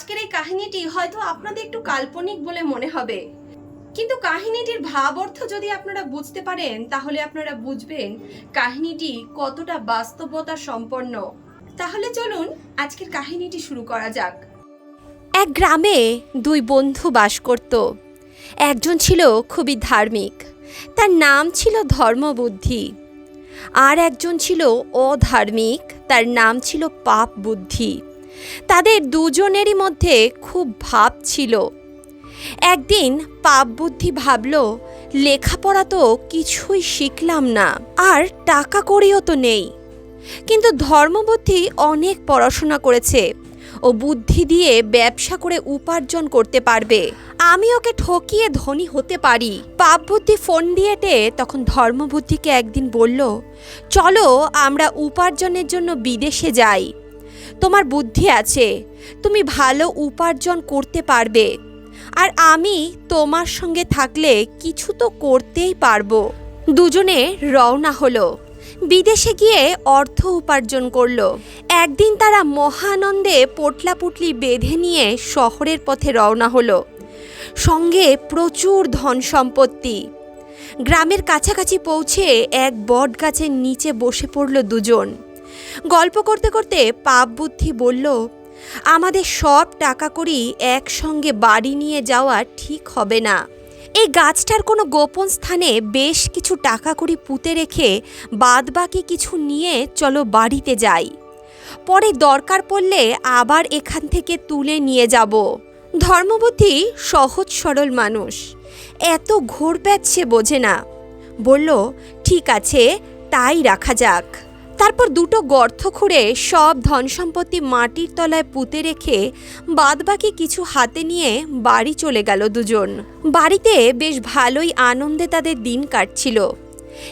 আজকের এই কাহিনীটি হয়তো আপনাদের একটু কাল্পনিক বলে মনে হবে। কিন্তু কাহিনীটির ভাব অর্থ যদি আপনারা বুঝতে পারেন, তাহলে আপনারা বুঝবেন কাহিনীটি কতটা বাস্তবতা সম্পন্ন। তাহলে চলুন আজকের কাহিনীটি শুরু করা যাক। এক গ্রামে দুই বন্ধু বাস করত। একজন ছিল খুবই ধার্মিক। তার নাম ছিল ধর্মবুদ্ধি। আর একজন ছিল অধার্মিক। তার নাম ছিল পাপ বুদ্ধি তাদের দুজনেরই মধ্যে খুব ভাব ছিল। একদিন পাপ বুদ্ধি ভাবল, লেখাপড়া তো কিছুই শিখলাম না, আর টাকা কড়িও তো নেই। কিন্তু ধর্মবুদ্ধি অনেক পড়াশোনা করেছে ও বুদ্ধি দিয়ে ব্যবসা করে উপার্জন করতে পারবে। আমি ওকে ঠকিয়ে ধনী হতে পারি। পাপ বুদ্ধি ফোন দিয়েটে তখন ধর্মবুদ্ধিকে একদিন বলল, চলো আমরা উপার্জনের জন্য বিদেশে যাই। তোমার বুদ্ধি আছে। তুমি ভালো উপার্জন করতে পারবে। আর আমি তোমার সঙ্গে থাকলে কিছু তো করতেই পারব। দুজনে রওনা হলো। বিদেশে গিয়ে অর্থ উপার্জন করল। একদিন তারা মহানন্দে পোটলাপুটলি বেঁধে নিয়ে শহরের পথে রওনা হলো। সঙ্গে প্রচুর ধন সম্পত্তি। গ্রামের কাছাকাছি পৌঁছে এক বট গাছের নিচে বসে পড়ল দুজন। গল্প করতে করতে পাপ বুদ্ধি বলল, আমাদের সব টাকা করি একসঙ্গে বাড়ি নিয়ে যাওয়া ঠিক হবে না। এই গাছটার কোনো গোপন স্থানে বেশ কিছু টাকা করি পুঁতে রেখে বাদবাকি কিছু নিয়ে চলো বাড়িতে যাই। পরে দরকার পড়লে আবার এখান থেকে তুলে নিয়ে যাব। ধর্মবুদ্ধি সহজ সরল মানুষ। এত ঘোর প্যাচ সে বোঝে না। বলল, ঠিক আছে, তাই রাখা যাক। তারপর দুটো গর্ত খুঁড়ে সব ধন সম্পত্তি মাটির তলায় পুঁতে রেখে বাদবাকি কিছু হাতে নিয়ে বাড়ি চলে গেল দুজন। বাড়িতে বেশ ভালোই আনন্দে তাদের দিন কাটছিল।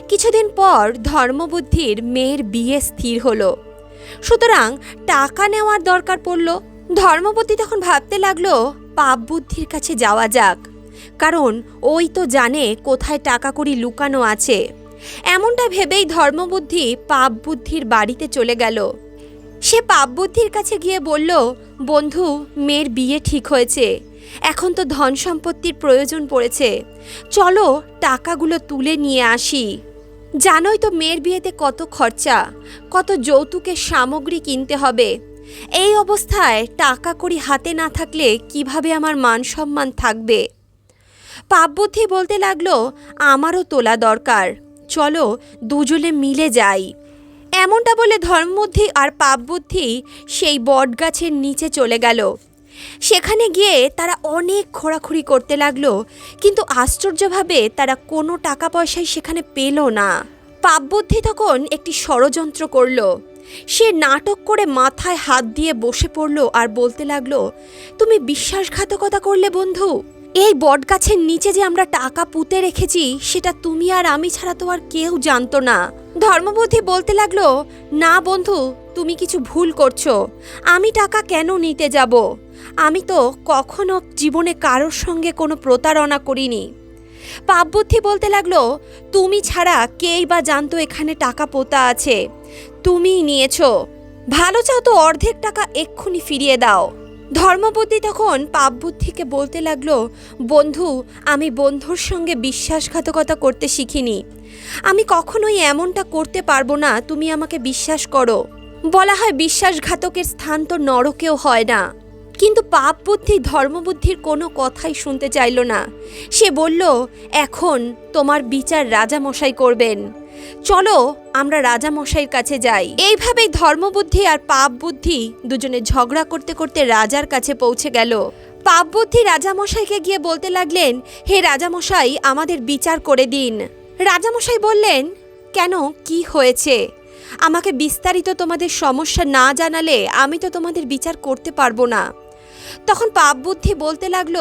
কিছুদিন পর ধর্মবুদ্ধির মেয়ের বিয়ে স্থির হলো। সুতরাং টাকা নেওয়ার দরকার পড়ল। ধর্মবুদ্ধি তখন ভাবতে লাগল, পাপ বুদ্ধির কাছে যাওয়া যাক। কারণ ওই তো জানে কোথায় টাকা কড়ি লুকানো আছে। এমনটা ভেবেই ধর্মবুদ্ধি পাপ বুদ্ধির বাড়িতে চলে গেল। সে পাপ বুদ্ধির কাছে গিয়ে বলল, বন্ধু, মেয়ের বিয়ে ঠিক হয়েছে। এখন তো ধন সম্পত্তির প্রয়োজন পড়েছে। চলো টাকাগুলো তুলে নিয়ে আসি। জানোই তো মেয়ের বিয়েতে কত খরচা, কত যৌতুকের সামগ্রী কিনতে হবে। এই অবস্থায় টাকা কড়ি হাতে না থাকলে কীভাবে আমার মান সম্মান থাকবে? পাপ বুদ্ধি বলতে লাগল, আমারও তোলা দরকার। চলো দুজনে মিলে যাই। এমনটা বলে ধর্মবুদ্ধি আর পাপবুদ্ধি সেই বটগাছের নিচে চলে গেল। সেখানে গিয়ে তারা অনেক খোঁড়াখুড়ি করতে লাগল, কিন্তু আশ্চর্যভাবে তারা কোনো টাকা পয়সাই সেখানে পেল না। পাপবুদ্ধি তখন একটি ষড়যন্ত্র করল। সে নাটক করে মাথায় হাত দিয়ে বসে পড়ল আর বলতে লাগল, তুমি বিশ্বাসঘাতকতা করলে, বন্ধু? এই বটগাছের নিচে যে আমরা টাকা পুঁতে রেখেছি, সেটা তুমি আর আমি ছাড়া তো আর কেউ জানতো না। ধর্মবুদ্ধি বলতে লাগল, না বন্ধু, তুমি কিছু ভুল করছ। আমি টাকা কেন নিতে যাব? আমি তো কখনো জীবনে কারোর সঙ্গে কোনো প্রতারণা করিনি। পাপ বুদ্ধি বলতে লাগল, তুমি ছাড়া কেই বা জানতো এখানে টাকা পোতা আছে। তুমিই নিয়েছো। ভালো চাও তো অর্ধেক টাকা এক্ষুনি ফিরিয়ে দাও। ধর্মবুদ্ধি তখন পাপ বুদ্ধিকে বলতে লাগল, বন্ধু, আমি বন্ধুর সঙ্গে বিশ্বাসঘাতকতা করতে শিখিনি। আমি কখনোই এমনটা করতে পারব না, তুমি আমাকে বিশ্বাস করো। বলা হয় বিশ্বাসঘাতকের স্থান তো নরকেও হয় না। কিন্তু পাপ বুদ্ধি ধর্মবুদ্ধির কোনো কথাই শুনতে চাইল না। সে বলল, এখন তোমার বিচার রাজামশাই করবেন। চলো, আমরা রাজামশাইয়ের কাছে যাই। এইভাবেই ধর্মবুদ্ধি আর পাপ বুদ্ধি দুজনে ঝগড়া করতে করতে রাজার কাছে পৌঁছে গেল। পাপ বুদ্ধি রাজামশাইকে গিয়ে বলতে লাগলেন, হে রাজামশাই, আমাদের বিচার করে দিন। রাজামশাই বললেন, কেন? কি হয়েছে? আমাকে বিস্তারিত তোমাদের সমস্যা না জানালে আমি তো তোমাদের বিচার করতে পারব না। তখন পাপ বুদ্ধি বলতে লাগল,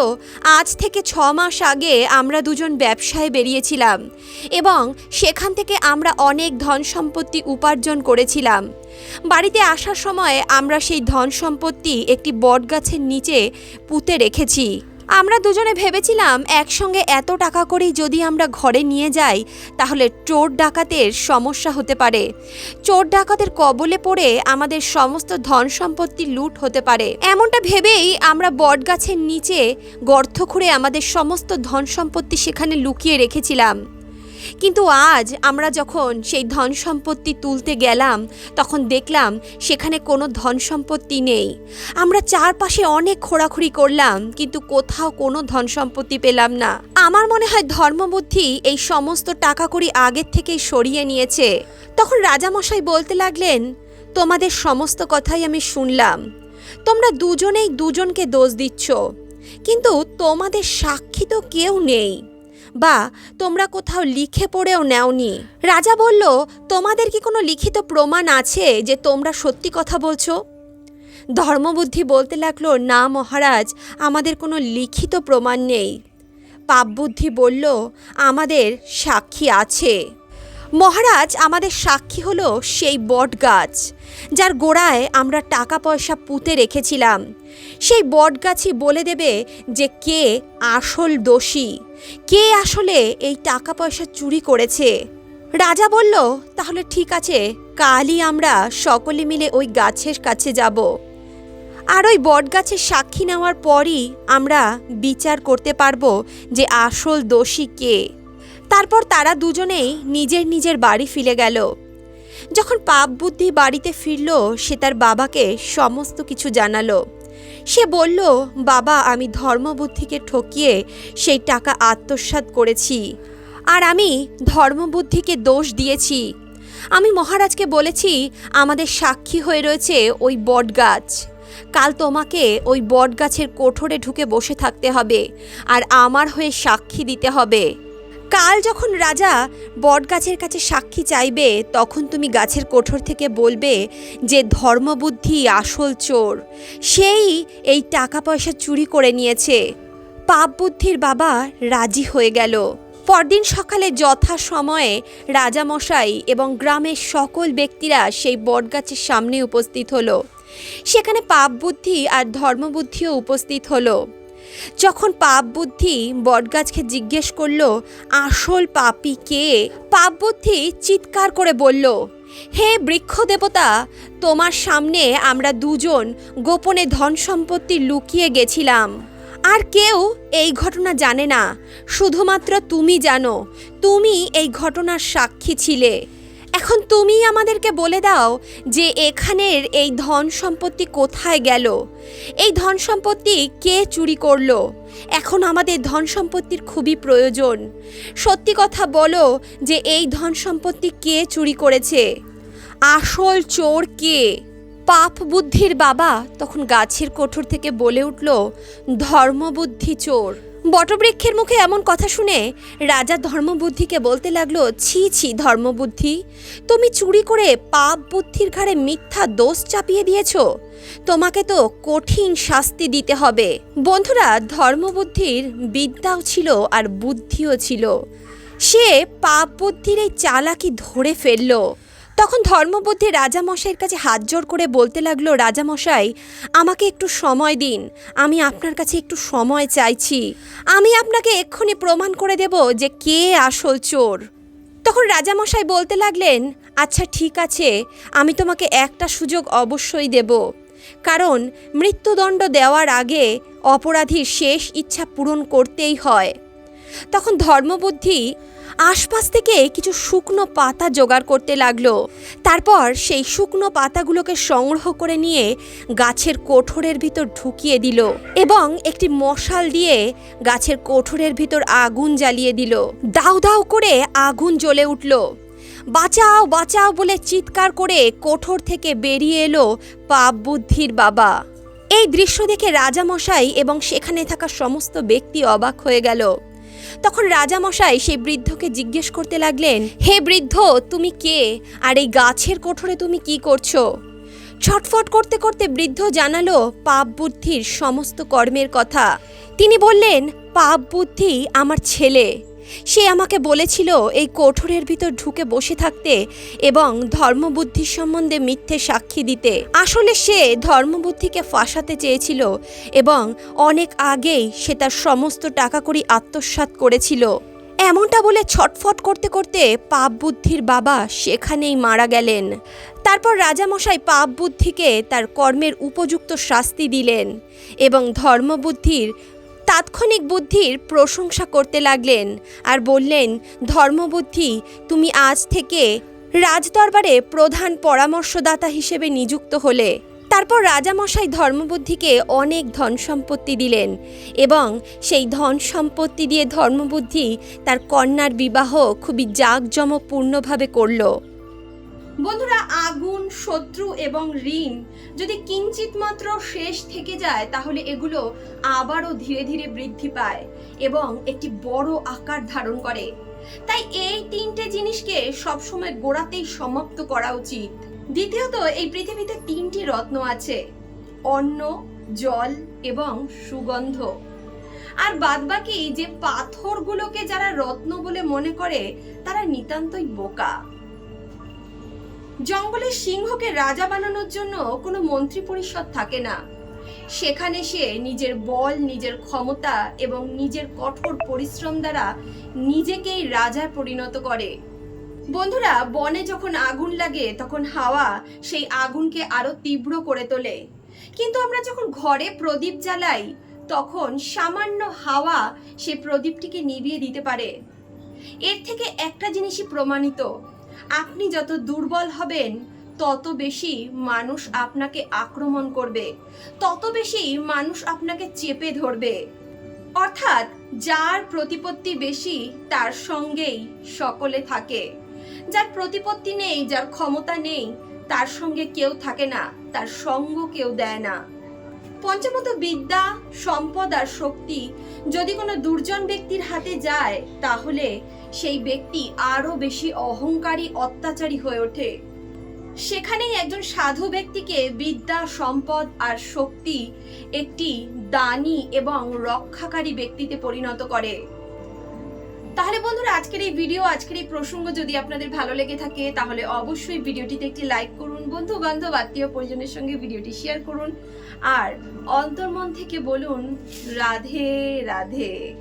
আজ থেকে ছ মাস আগে আমরা দুজন ব্যবসায় বেরিয়েছিলাম এবং সেখান থেকে আমরা অনেক ধন সম্পত্তি উপার্জন করেছিলাম। বাড়িতে আসার সময় আমরা সেই ধন সম্পত্তি একটি বটগাছের নিচে পুঁতে রেখেছি। আমরা দুজনে ভেবেছিলাম একসঙ্গে এত টাকা করেই যদি আমরা ঘরে নিয়ে যাই, তাহলে চোর ডাকাতের সমস্যা হতে পারে। চোর ডাকাতের কবলে পড়ে আমাদের সমস্ত ধন সম্পত্তি লুট হতে পারে। এমনটা ভেবেই আমরা বটগাছের নিচে গর্ত খুঁড়ে আমাদের সমস্ত ধন সম্পত্তি সেখানে লুকিয়ে রেখেছিলাম। কিন্তু আজ আমরা যখন সেই ধন সম্পত্তি তুলতে গেলাম, তখন দেখলাম সেখানে কোনো ধন সম্পত্তি নেই। আমরা চারপাশে অনেক খোঁড়াখুড়ি করলাম, কিন্তু কোথাও কোনো ধন সম্পত্তি পেলাম না। আমার মনে হয় ধর্মবুদ্ধি এই সমস্ত টাকা কড়ি আগের থেকেই সরিয়ে নিয়েছে। তখন রাজামশাই বলতে লাগলেন, তোমাদের সমস্ত কথাই আমি শুনলাম। তোমরা দুজনেই দুজনকে দোষ দিচ্ছ। কিন্তু তোমাদের সাক্ষী তো কেউ নেই। বা তোমরা কোথাও লিখে পড়েও নেওনি। রাজা বলল, তোমাদের কি কোনো লিখিত প্রমাণ আছে যে তোমরা সত্যি কথা বলছো? ধর্মবুদ্ধি বলতে লাগল, না মহারাজ, আমাদের কোনো লিখিত প্রমাণ নেই। পাপবুদ্ধি বলল, আমাদের সাক্ষী আছে। মহারাজ, আমাদের সাক্ষী হলো সেই বট গাছ যার গোড়ায় আমরা টাকা পয়সা পুঁতে রেখেছিলাম। সেই বট গাছই বলে দেবে যে কে আসল দোষী, কে আসলে এই টাকা পয়সা চুরি করেছে। রাজা বলল, তাহলে ঠিক আছে, কালই আমরা সকলে মিলে ওই গাছের কাছে যাব। আর ওই বটগাছের সাক্ষী নেওয়ার পরই আমরা বিচার করতে পারব যে আসল দোষী কে। তারপর তারা দুজনেই নিজের নিজের বাড়ি ফিরে গেল। যখন পাপ বুদ্ধি বাড়িতে ফিরল, সে তার বাবাকে সমস্ত কিছু জানালো। সে বলল, বাবা, আমি ধর্মবুদ্ধিকে ঠকিয়ে সেই টাকা আত্মসাৎ করেছি, আর আমি ধর্মবুদ্ধিকে দোষ দিয়েছি। আমি মহারাজকে বলেছি, আমাদের সাক্ষী হয়ে রয়েছে ওই বটগাছ। কাল তোমাকে ওই বটগাছের কোঠরে ঢুকে বসে থাকতে হবে, আর আমার হয়ে সাক্ষী দিতে হবে। কাল যখন রাজা বটগাছের কাছে সাক্ষী চাইবে, তখন তুমি গাছের কোঠর থেকে বলবে যে ধর্মবুদ্ধি আসল চোর। সেই এই টাকা পয়সা চুরি করে নিয়েছে। পাপ বুদ্ধির বাবা রাজি হয়ে গেল। পরদিন সকালে যথা সময়ে রাজামশাই এবং গ্রামের সকল ব্যক্তিরা সেই বটগাছের সামনে উপস্থিত হলো। সেখানে পাপ বুদ্ধি আর ধর্মবুদ্ধিও উপস্থিত হলো। যখন পাপ বুদ্ধি বটগাছকে জিজ্ঞেস করল, আসল পাপি কে? পাপ বুদ্ধি চিৎকার করে বলল, হে বৃক্ষ দেবতা, তোমার সামনে আমরা দুজন গোপনে ধন সম্পত্তি লুকিয়ে গেছিলাম। আর কেউ এই ঘটনা জানে না। শুধুমাত্র তুমি জানো, তুমি এই ঘটনার সাক্ষী ছিলে। এখন তুমি আমাদেরকে বলে দাও যে এখানের এই ধন সম্পত্তি কোথায় গেল। এই ধন সম্পত্তি কে চুরি করল? এখন আমাদের ধন সম্পত্তির খুবই প্রয়োজন। সত্যি কথা বলো যে এই ধন সম্পত্তি কে চুরি করেছে? আসল চোর কে? পাপ বুদ্ধির বাবা তখন গাছের কোঠর থেকে বলে উঠল, ধর্মবুদ্ধি চোর। বটবৃক্ষের মুখে এমন কথা শুনে রাজা ধর্মবুদ্ধিকে বলতে লাগল, ছি ছি, ধর্মবুদ্ধি, তুমি চুরি করে পাপ বুদ্ধির ঘাড়ে মিথ্যা দোষ চাপিয়ে দিয়েছ। তোমাকে তো কঠিন শাস্তি দিতে হবে। বন্ধুরা, ধর্মবুদ্ধির বিদ্যাও ছিল আর বুদ্ধিও ছিল। সে পাপ বুদ্ধির এই চালাকি ধরে ফেলল। তখন ধর্মবুদ্ধি রাজামশাইয়ের কাছে হাত জোর করে বলতে লাগল, রাজামশাই, আমাকে একটু সময় দিন। আমি আপনার কাছে একটু সময় চাইছি। আমি আপনাকে এক্ষুনি প্রমাণ করে দেব যে কে আসল চোর। তখন রাজামশাই বলতে লাগলেন আচ্ছা ঠিক আছে। আমি তোমাকে একটা সুযোগ অবশ্যই দেব। কারণ মৃত্যুদণ্ড দেওয়ার আগে অপরাধীর শেষ ইচ্ছা পূরণ করতেই হয়। তখন ধর্মবুদ্ধি আশপাশ থেকে কিছু শুকনো পাতা জোগাড় করতে লাগল। তারপর সেই শুকনো পাতাগুলোকে সংগ্রহ করে নিয়ে গাছের কোঠরের ভিতর ঢুকিয়ে দিল এবং একটি মশাল দিয়ে গাছের কোঠরের ভিতর আগুন জ্বালিয়ে দিল। দাউ দাউ করে আগুন জ্বলে উঠল। বাঁচাও বাঁচাও বলে চিৎকার করে কোঠর থেকে বেরিয়ে এলো পাপ বুদ্ধির বাবা। এই দৃশ্য দেখে রাজামশাই এবং সেখানে থাকা সমস্ত ব্যক্তি অবাক হয়ে গেল। তখন রাজামশাই সেই বৃদ্ধকে জিজ্ঞেস করতে লাগলেন, হে বৃদ্ধ, তুমি কে? আর এই গাছের কোঠরে তুমি কি করছ? ছটফট করতে করতে বৃদ্ধ জানালো, পাপ বুদ্ধির সমস্ত কর্মের কথা। তিনি বললেন, পাপ বুদ্ধি আমার ছেলে। সে আমাকে বলেছিল, এই কোঠরের ভিতর ঢুকে বসে থাকতে এবং ধর্মবুদ্ধির সম্বন্ধে মিথ্যে সাক্ষী দিতে। আসলে সে ধর্মবুদ্ধিকে ফাঁসাতে চেয়েছিল এবং অনেক আগেই সে তার সমস্ত টাকা করি আত্মসাৎ করেছিল। এমনটা বলে ছটফট করতে করতে পাপ বুদ্ধির বাবা সেখানেই মারা গেলেন। তারপর রাজামশাই পাপ বুদ্ধিকে তার কর্মের উপযুক্ত শাস্তি দিলেন এবং ধর্মবুদ্ধির তাৎক্ষণিক বুদ্ধির প্রশংসা করতে লাগলেন আর বললেন, ধর্মবুদ্ধি, তুমি আজ থেকে রাজদরবারে প্রধান পরামর্শদাতা হিসেবে নিযুক্ত হলে। তারপর রাজামশাই ধর্মবুদ্ধিকে অনেক ধন সম্পত্তি দিলেন এবং সেই ধন সম্পত্তি দিয়ে ধর্মবুদ্ধি তার কন্যার বিবাহ খুবই জাঁকজমকপূর্ণভাবে করল। বন্ধুরা, আগুন, শত্রু এবং ঋণ যদি কিঞ্চিত মাত্র শেষ থেকে যায়, তাহলে এগুলো আবারও ধীরে ধীরে বৃদ্ধি পায় এবং একটি বড় আকার ধারণ করে। তাই এই তিনটে জিনিসকে সবসময় গোড়াতেই সমাপ্ত করা উচিত। দ্বিতীয়ত, এই পৃথিবীতে তিনটি রত্ন আছে, অন্ন, জল এবং সুগন্ধ। আর বাদবাকি যে পাথরগুলোকে যারা রত্ন বলে মনে করে, তারা নিতান্তই বোকা। জঙ্গলের সিংহকে রাজা বানানোর জন্য কোনো মন্ত্রী পরিষদ থাকে না। সেখানে সে নিজের বল, নিজের ক্ষমতা এবং নিজের কঠোর পরিশ্রম দ্বারা নিজেকেই রাজায় পরিণত করে। বন্ধুরা, বনে যখন আগুন লাগে, তখন হাওয়া সেই আগুনকে আরও তীব্র করে তোলে। কিন্তু আমরা যখন ঘরে প্রদীপ জ্বালাই, তখন সামান্য হাওয়া সে প্রদীপটিকে নিভিয়ে দিতে পারে। এর থেকে একটা জিনিসই প্রমাণিত আপনি যত দুর্বল হবেন, তত বেশি মানুষ আপনাকে আক্রমণ করবে। তত বেশি মানুষ আপনাকে চেপে ধরবে। অর্থাৎ যার প্রতিপত্তি বেশি, তার সঙ্গেই সকলে থাকে। যার প্রতিপত্তি নেই, যার ক্ষমতা নেই, তার সঙ্গে কেউ থাকে না, তার সঙ্গ কেউ দেয় না। পঞ্চমত বিদ্যা, সম্পদ আর শক্তি যদি কোনো দুর্জন ব্যক্তির হাতে যায়, তাহলে সেই ব্যক্তি আরও বেশি অহংকারী, অত্যাচারী হয়ে ওঠে। সেখানেই একজন সাধু ব্যক্তিকে বিদ্যা, সম্পদ আর শক্তি একটি দানী এবং রক্ষাকারী ব্যক্তিতে পরিণত করে। তাহলে বন্ধুরা, আজকের এই ভিডিও আজকের এই প্রসঙ্গ যদি আপনাদের ভালো লেগে থাকে, তাহলে অবশ্যই ভিডিওটিতে একটি লাইক করুন বন্ধু বান্ধব আত্মীয় পরিজনের সঙ্গে ভিডিওটি শেয়ার করুন। আর অন্তর্মন থেকে বলুন, রাধে রাধে।